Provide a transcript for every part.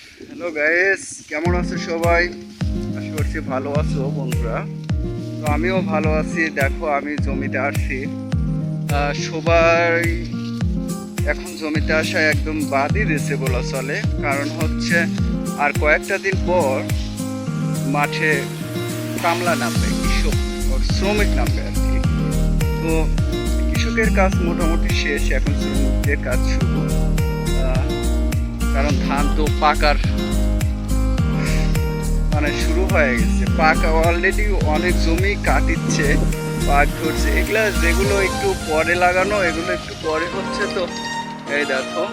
Hello guys কেমন আছো সবাই? আশা করছি ভালো আছো বন্ধুরা। তো আমিও ভালো আছি। দেখো, আমি জমিতে আসছি সবাই এখন জমিতে আসা একদম বাদই দিয়েছে বলা চলে। কারণ হচ্ছে, আর কয়েকটা দিন পর মাঠে কামলা নামবে, কৃষক শ্রমিক নামবে আর কি। তো কৃষকের কাজ মোটামুটি শেষ, এখন শ্রমিকদের কাজ শুরু। কারণ ধান তো পাকার মানে শুরু হয়ে গেছে। পাকা অলরেডি অনেক জমি কাটিচ্ছে পাক ধরছে। এগুলা যেগুলো একটু পরে লাগানো, এগুলো একটু পরে হচ্ছে তো। এই দেখো,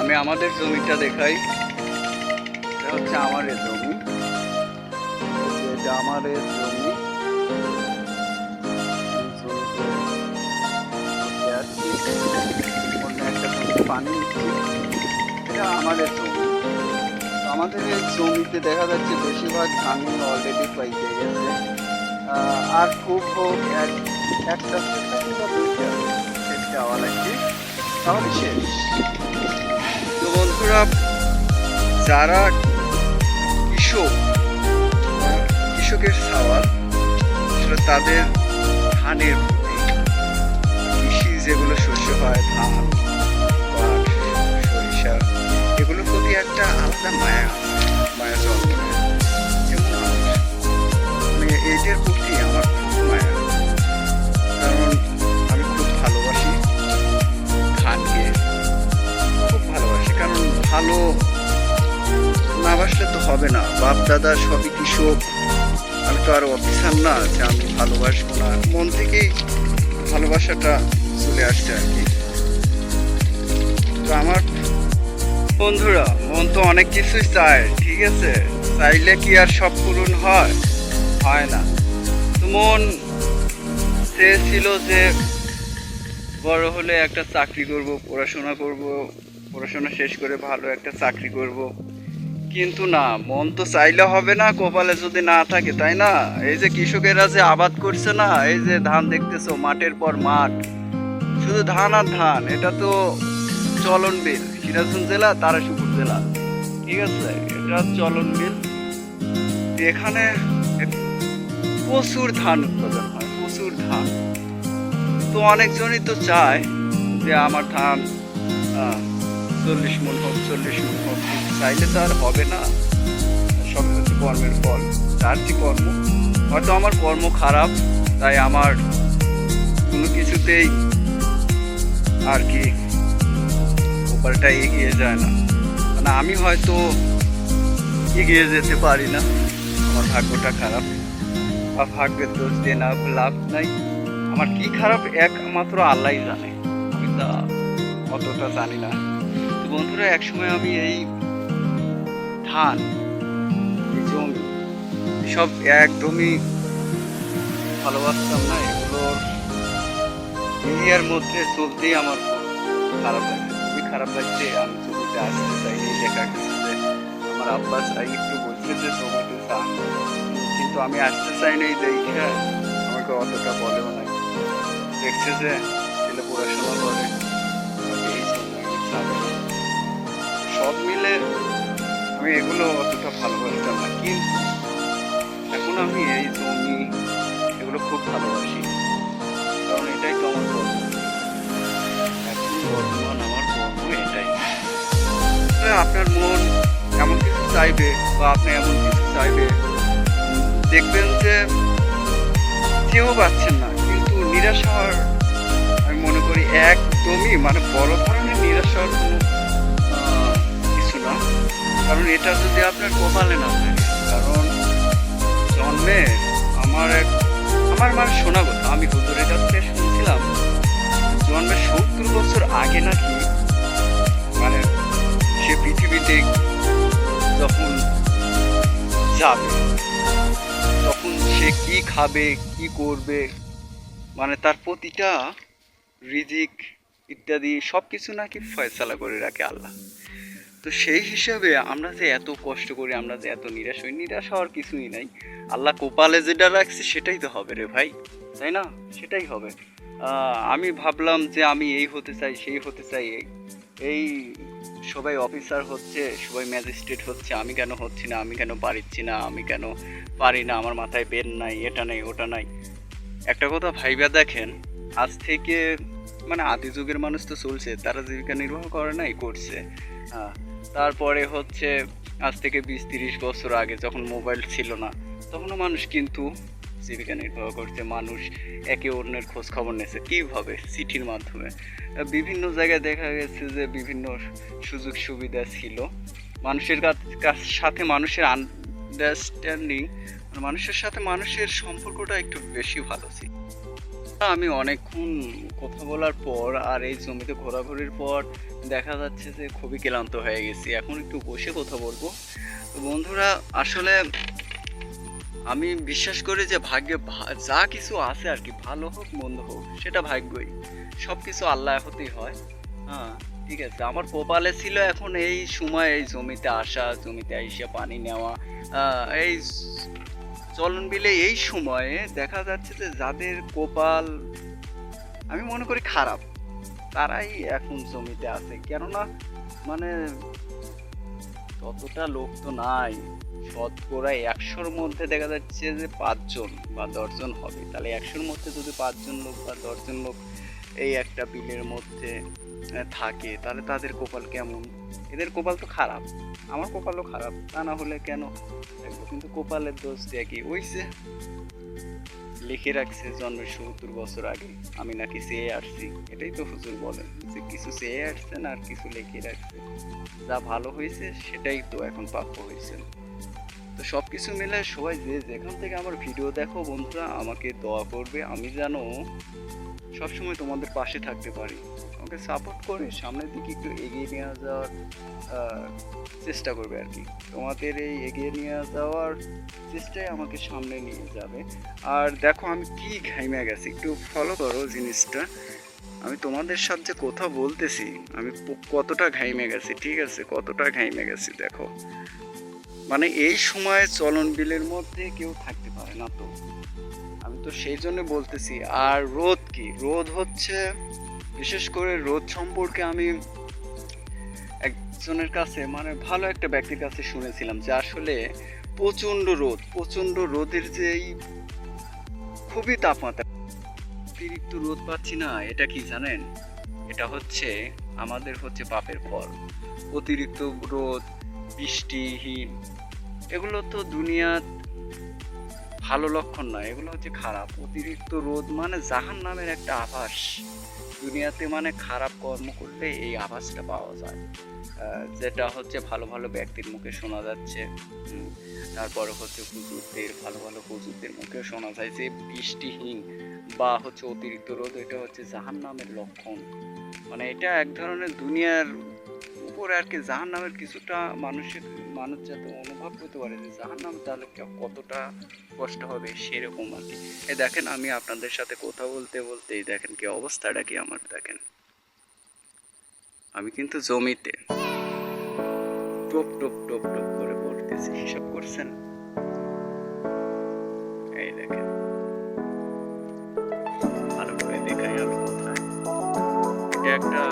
আমি আমাদের জমিটা দেখাই। এটা হচ্ছে আমার জমি। এটা আমার জমি। পানি এটা আমাদের জমি। আমাদের জমিতে দেখা যাচ্ছে বেশিরভাগ ধানই অলরেডি পাইতে গেছে। আর খুব হোক, এক একটা সেটা যাওয়া লাগবে তাহলে শেষ। তো বন্ধুরা, যারা কৃষক কৃষকের সওয়াল, আসলে তাদের ধানের কৃষি যেগুলো শস্য হয়, ধান একটা আলাদা মায়া মায়া আমার মানে এটার প্রতি আমার মায়া। কারণ আমি খুব ভালোবাসি ধানকে খুব ভালোবাসি, কারণ ভালো না বাসলে তো হবে না। বাপ, দাদা সবই কৃষক। আমি তো আর অফিসার না যে আমি ভালোবাসবো না। মন থেকেই ভালোবাসাটা চলে আসছে আর কি। তো আমার বন্ধুরা, মন তো অনেক কিছুই চায়, ঠিক আছে? চাইলে কি আর সব পূরণ হয়? হয় না। তো মন চেয়েছিল যে বড় হলে একটা চাকরি করব, পড়াশোনা করব, পড়াশোনা শেষ করে ভালো একটা চাকরি করব। কিন্তু না, মন তো চাইলে হবে না, কপালে যদি না থাকে, তাই না? এই যে কৃষকেরা যে আবাদ করছে না, এই যে ধান দেখতেছো, মাঠের পর মাঠ। শুধু ধান আর ধান, এটা তো চলন বিল। সিরাজগঞ্জ জেলা তারাসুপুর জেলা। ঠিক আছে? এটা চলন বিল এখানে প্রচুর ধান উৎপাদন হয়, প্রচুর ধান। তো অনেকজনই তো চায় যে আমার ধান চল্লিশ মন হোক, চল্লিশ মন হোক চাইলে তো আর হবে না। সব হচ্ছে কর্মের ফল, যার যে কর্ম। হয়তো আমার কর্ম খারাপ, তাই আমার কোনো কিছুতেই আর কি ওপারটা এগিয়ে যায় না। মানে আমি হয়তো এগিয়ে যেতে পারি না। আমার ভাগ্যটা খারাপ। বা ভাগ্যের দোষ দিয়ে না লাভ নাই। আমার কি খারাপ একমাত্র আল্লাহ জানে। আমি তা অতটা জানি না। তো বন্ধুরা, একসময় আমি এই ধান জমি সব একদমই ভালোবাসতাম না। এগুলোর এরিয়ার মধ্যে চলতেই আমার খারাপ খুবই খারাপ লাগছে, আমি জমিতে আসতে চাই এই দেখা গেছে। আমার আব্বা চাই একটু বলছে যে যান কিন্তু আমি আসতে চাই না এই দেখে আমাকে অতটা বলেও নাই। দেখছে যে, ছেলে পড়াশোনা করে। সব মিলে আমি এগুলো অতটা ভালোবাসতাম না, কিন্তু এখন আমি এই জমি এগুলো খুব ভালোবাসি। কারণ এটাই তো আমার এখন বর্তমান আপনার মন এমন কিছু চাইবে বা আপনি এমন কিছু চাইবে, দেখবেন যে কেউ পাচ্ছেন না। কিন্তু নিরাশ হওয়ার আমি মনে করি একদমই মানে বড় ধরনের নিরাশ হওয়ার কোনো কিছু না। কারণ এটা যদি আপনার কপালে না থাকে, কারণ জন্মে আমার এক, আমার মানে শোনা কথা, আমি হুজুরের কাছ থেকে শুনছিলাম, জন্মের সত্তর বছর আগে নাকি সে পৃথিবীতে যখন যাবে, তখন সে কি খাবে, কি করবে মানে তার প্রতিটা রিজিক ইত্যাদি সব কিছু নাকি ফয়সালা করে রাখে আল্লাহ। তো সেই হিসাবে আমরা যে এত কষ্ট করি, আমরা যে এত নিরাশ হই, নিরাশ হওয়ার কিছুই নাই। আল্লাহ কোপালে যেটা রাখছে সেটাই তো হবে রে ভাই, তাই না? সেটাই হবে। আমি ভাবলাম যে আমি এই হতে চাই, সেই হতে চাই, এই সবাই অফিসার হচ্ছে, সবাই ম্যাজিস্ট্রেট হচ্ছে, আমি কেন হচ্ছি না, আমি কেন পারিচ্ছি না, আমি কেন পারি না, আমার মাথায় বেন নাই, এটা নাই, ওটা নাই। একটা কথা ভাইবা দেখেন, আজ থেকে মানে আদি যুগের মানুষ তো চলছে, তারা জীবিকা নির্বাহ করে নাই, করছে। হ্যাঁ তারপরে হচ্ছে, আজ থেকে বিশ তিরিশ বছর আগে যখন মোবাইল ছিল না, তখনও মানুষ কিন্তু জীবিকা নির্বাহ করছে মানুষ একে অন্যের খোঁজ খবর নিয়েছে। কীভাবে? চিঠির মাধ্যমে। বিভিন্ন জায়গায় দেখা গেছে যে বিভিন্ন সুযোগ সুবিধা ছিল। মানুষের সাথে মানুষের আন্ডারস্ট্যান্ডিং মানুষের সাথে মানুষের সম্পর্কটা একটু বেশি ভালো ছিল। আমি অনেকক্ষণ কথা বলার পর আর এই জমিতে ঘোরাঘুরির পর দেখা যাচ্ছে যে খুবই ক্লান্ত হয়ে গেছি। এখন একটু বসে কথা বলব। বন্ধুরা, আসলে আমি বিশ্বাস করি যে ভাগ্যে যা কিছু আছে আর কি, ভালো হোক, মন্দ হোক, সেটা ভাগ্যই। সব কিছু আল্লাহ হতেই হয়। হ্যাঁ ঠিক আছে। আমার কপালে ছিল এখন এই সময়, এই জমিতে আসা, জমিতে আইসা পানি নেওয়া। এই চলন বিলে এই সময়ে দেখা যাচ্ছে যে যাদের কপাল আমি মনে করি খারাপ, তারাই এখন জমিতে আছে। কেননা মানে ততটা লোক তো নাই। শতকরা একশোর মধ্যে দেখা যাচ্ছে যে পাঁচজন বা দশজন হবে। তাহলে একশোর মধ্যে যদি পাঁচজন লোক বা দশজন লোক এই একটা বিলের মধ্যে থাকে, তাহলে তাদের কপাল কেমন? এদের কপাল তো খারাপ, আমার কপালও খারাপ, তা না হলে কেন? কিন্তু কপালের দোষ দেখি ওই যে লিখে রাখছে জন্মের সত্তর বছর আগে, আমি নাকি চেয়ে আসছি, এটাই তো হুজুর বলেন যে কিছু চেয়ে আসছেন আর কিছু লিখে রাখছে। যা ভালো হয়েছে, সেটাই তো এখন প্রাপ্য হয়েছে। তো সব কিছু মিলে সবাই যে যেখান থেকে আমার ভিডিও দেখো বন্ধুরা, আমাকে দোয়া করবে, আমি যেন সবসময় তোমাদের পাশে থাকতে পারি। আমাকে সাপোর্ট করে, সামনের দিকে একটু এগিয়ে নিয়ে যাওয়ার চেষ্টা করবে আর কি। তোমাদের এই এগিয়ে নিয়ে যাওয়ার চেষ্টাই আমাকে সামনে নিয়ে যাবে। আর দেখো আমি কি ঘাইমে গেছি, একটু ফলো করো জিনিসটা। আমি তোমাদের সাথে কথা বলতেছি, আমি কতটা ঘাইমে গেছি, ঠিক আছে? কতটা ঘাইমে গেছি দেখো। মানে এই সময় চলন বিলের মধ্যে কেউ থাকতে পারে না তো। তো সেই জন্য বলতেছি, আর রোদ কি? রোদ হচ্ছে, বিশেষ করে রোদ সম্পর্কে আমি একজনের কাছে মানে ভালো একটা ব্যক্তির কাছে শুনেছিলাম যে আসলে প্রচণ্ড রোদ, প্রচণ্ড রোদের যে এই খুবই তাপমাত্রা, অতিরিক্ত রোদ পাচ্ছি না, এটা কি জানেন? এটা হচ্ছে, আমাদের হচ্ছে পাপের ফল, অতিরিক্ত রোদ, বৃষ্টিহীন, এগুলো তো দুনিয়ার ভালো লক্ষণ নয়, এগুলো হচ্ছে খারাপ। অতিরিক্ত রোদ মানে জাহান নামের একটা আভাস। দুনিয়াতে মানে খারাপ কর্ম করলে এই আভাসটা পাওয়া যায়। যেটা হচ্ছে ভালো ভালো ব্যক্তির মুখে শোনা যাচ্ছে। তারপরে হচ্ছে হুজুরদের, ভালো ভালো হুজুরদের মুখে শোনা যায় যে বৃষ্টিহীন বা হচ্ছে অতিরিক্ত রোদ, এটা হচ্ছে জাহান নামের লক্ষণ। মানে এটা এক ধরনের দুনিয়ার উপরে আর কি জাহান নামের কিছুটা মানুষের মানুষ যাতে অনুভব করতে পারে যে জাহান নাম তাহলে কতটা কষ্ট হবে সেরকম আর কি। এই দেখেন, আমি আপনাদের সাথে কথা বলতে বলতেই দেখেন কি অবস্থাটা কি আমার দেখেন। আমি কিন্তু জমিতে টপ টপ টপ টপ করে পড়তেছি, হিসাব করছেন? এই দেখেন। ভালো করে দেখাই আমি কোথায়। একটা